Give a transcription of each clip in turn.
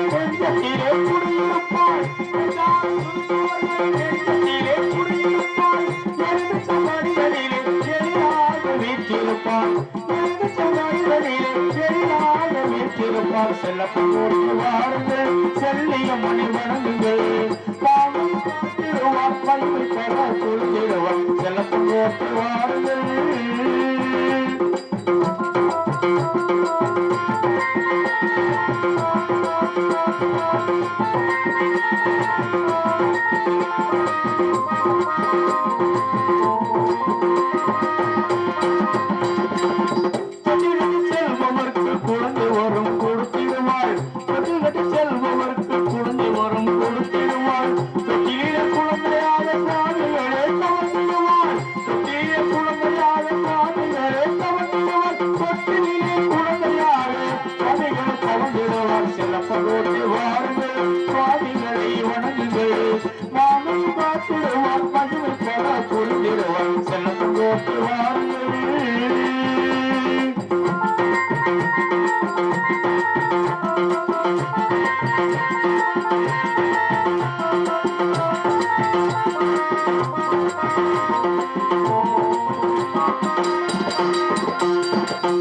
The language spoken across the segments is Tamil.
நெஞ்சத்திலே குடியிருப்பாள் வாருங்கள் செல்லிய மணி வணங்குங்கள் பாவம் காத்திடுவார் பெற வாருங்கள்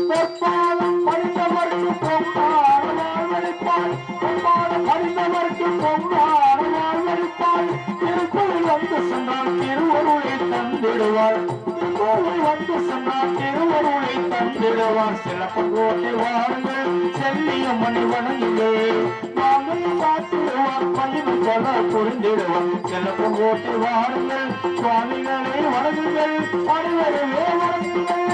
பொற்பாலம் படித்தவர்க்கு பொன்னான வாழ்வளிப்பாள் பொன்பாலம் படித்தவர்க்கு பொன்னான வாழ்வளிப்பாள் திருக்குறள் வந்து சென்றால் திருவருளை தந்திடுவாள். திருக்கோவில் வந்து சென்றால் திருவருளை தந்திடுவாள் வாருங்கள் செல்லிய மணி வணங்குங்கள் நாங்கள் காத்திடுவார் பயிர் பல புரிந்திடுவார் சிலப்பங்கோட்டை வாருங்கள் சுவாமிகளை வணங்குங்கள் அனைவருமே வணங்குங்கள்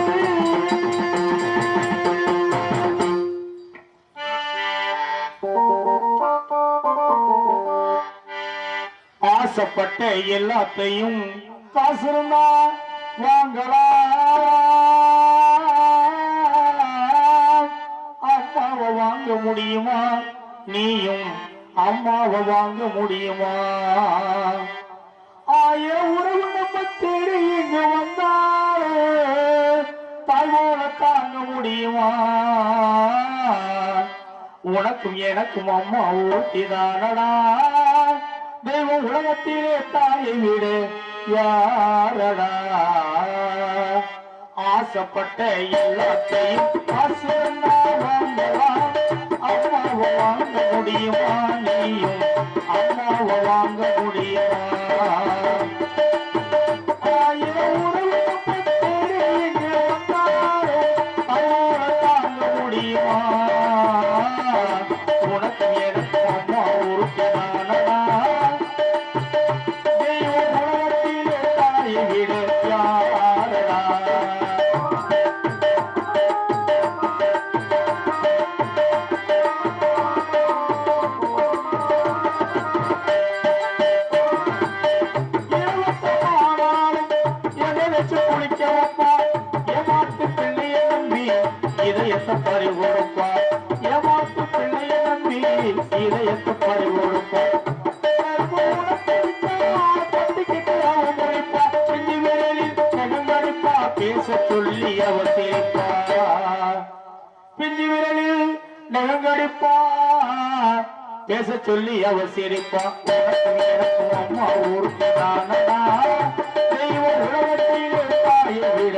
ஆசைப்பட்ட எல்லாத்தையும் காசு இருந்தா வாங்கலாம். நீயும் அம்மாவை வாங்க முடியுமா? ஆய உறவு நம்ம தேடி இங்கு வந்தாலே தாயோட தாங்க முடியுமா? உனக்கும் எனக்கும் அம்மா ஊட்டிதானடா தெய்வம் உலகத்திலே தாயை விடு யாரடா? ஆசைப்பட்ட எல்லாத்தையும் ஆசைன்னா அம்மாவை வாங்க முடியுமா நீயும் அம்மாவை வாங்க முடியுமா ஆயிரம் உறவு தேடி இங்கு வந்தாலே அவரை தாங்க முடியுமா உனக்கு எனக்கு அம்மா உறுப்பினானடா தெய்வம் உலகத்திலே தாயை விட யாரடா இதயத்தை பறி கொடுப்பா ஏமாத்து பிள்ளைய நம்பி இதயத்தை பறி கொடுப்பா பேச சொல்லி அவர் சிரிப்பா பிஞ்சு விரலில் நகங்கடிப்பா பேச சொல்லி அவர் சிரிப்பா. அம்மா ஊருக்கு தானடா. தெய்வ உலகத்திலே தாயை விட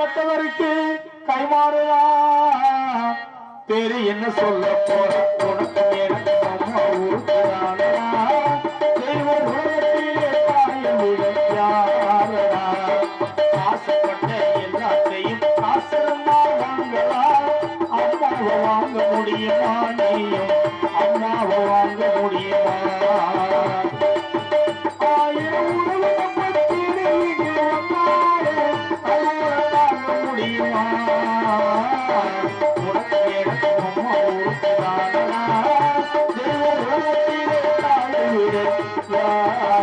பட்டவருக்கு கைமாறுவா பேரு என்ன சொல்ல போற? உனக்கு எனக்கு அம்மா ஊருக்குதானடா தெய்வ உலகத்திலே தாயை விட ஆசைப்பட்ட எல்லாத்தையும் அம்மாவை வாங்க முடியுமா நீயும் அம்மாவை வாங்க முடியுமா? Yeah.